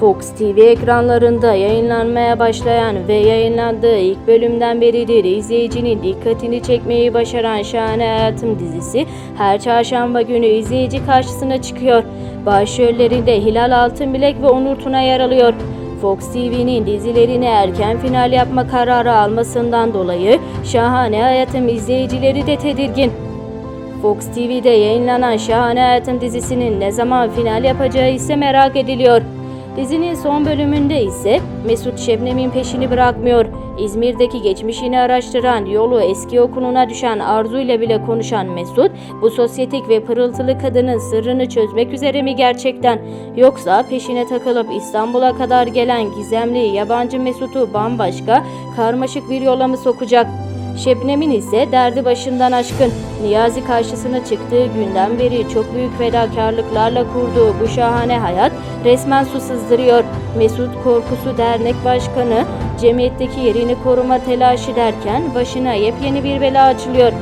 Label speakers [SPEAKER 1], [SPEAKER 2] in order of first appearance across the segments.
[SPEAKER 1] Fox TV ekranlarında yayınlanmaya başlayan ve yayınlandığı ilk bölümden beridir izleyicinin dikkatini çekmeyi başaran Şahane Hayatım dizisi her çarşamba günü izleyici karşısına çıkıyor. Başrollerinde Hilal Altınbilek ve Onur Tuna yer alıyor. Fox TV'nin dizilerini erken final yapma kararı almasından dolayı Şahane Hayatım izleyicileri de tedirgin. Fox TV'de yayınlanan Şahane Hayatım dizisinin ne zaman final yapacağı ise merak ediliyor. Dizinin son bölümünde ise Mesut Şebnem'in peşini bırakmıyor. İzmir'deki geçmişini araştıran, yolu eski okuluna düşen Arzu ile bile konuşan Mesut, bu sosyetik ve pırıltılı kadının sırrını çözmek üzere mi gerçekten? Yoksa peşine takılıp İstanbul'a kadar gelen gizemli yabancı Mesut'u bambaşka, karmaşık bir yola mı sokacak? Şebnem'in ise derdi başından aşkın. Niyazi karşısına çıktığı günden beri çok büyük fedakarlıklarla kurduğu bu şahane hayat resmen su sızdırıyor. Mesut Korkusu Dernek Başkanı cemiyetteki yerini koruma telaşı derken başına yepyeni bir bela açılıyor.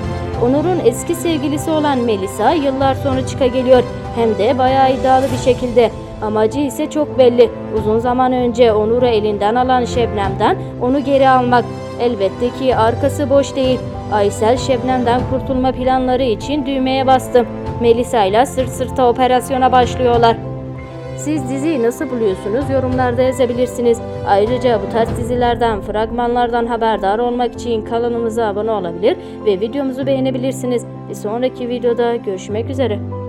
[SPEAKER 1] Onur'un eski sevgilisi olan Melisa yıllar sonra çıka geliyor. Hem de bayağı iddialı bir şekilde. Amacı ise çok belli. Uzun zaman önce Onur'u elinden alan Şebnem'den onu geri almak. Elbette ki arkası boş değil. Aysel Şebnem'den kurtulma planları için düğmeye bastı. Melisa ile sırt sırta operasyona başlıyorlar. Siz diziyi nasıl buluyorsunuz? Yorumlarda yazabilirsiniz. Ayrıca bu tarz dizilerden, fragmanlardan haberdar olmak için kanalımıza abone olabilir ve videomuzu beğenebilirsiniz. Bir sonraki videoda görüşmek üzere.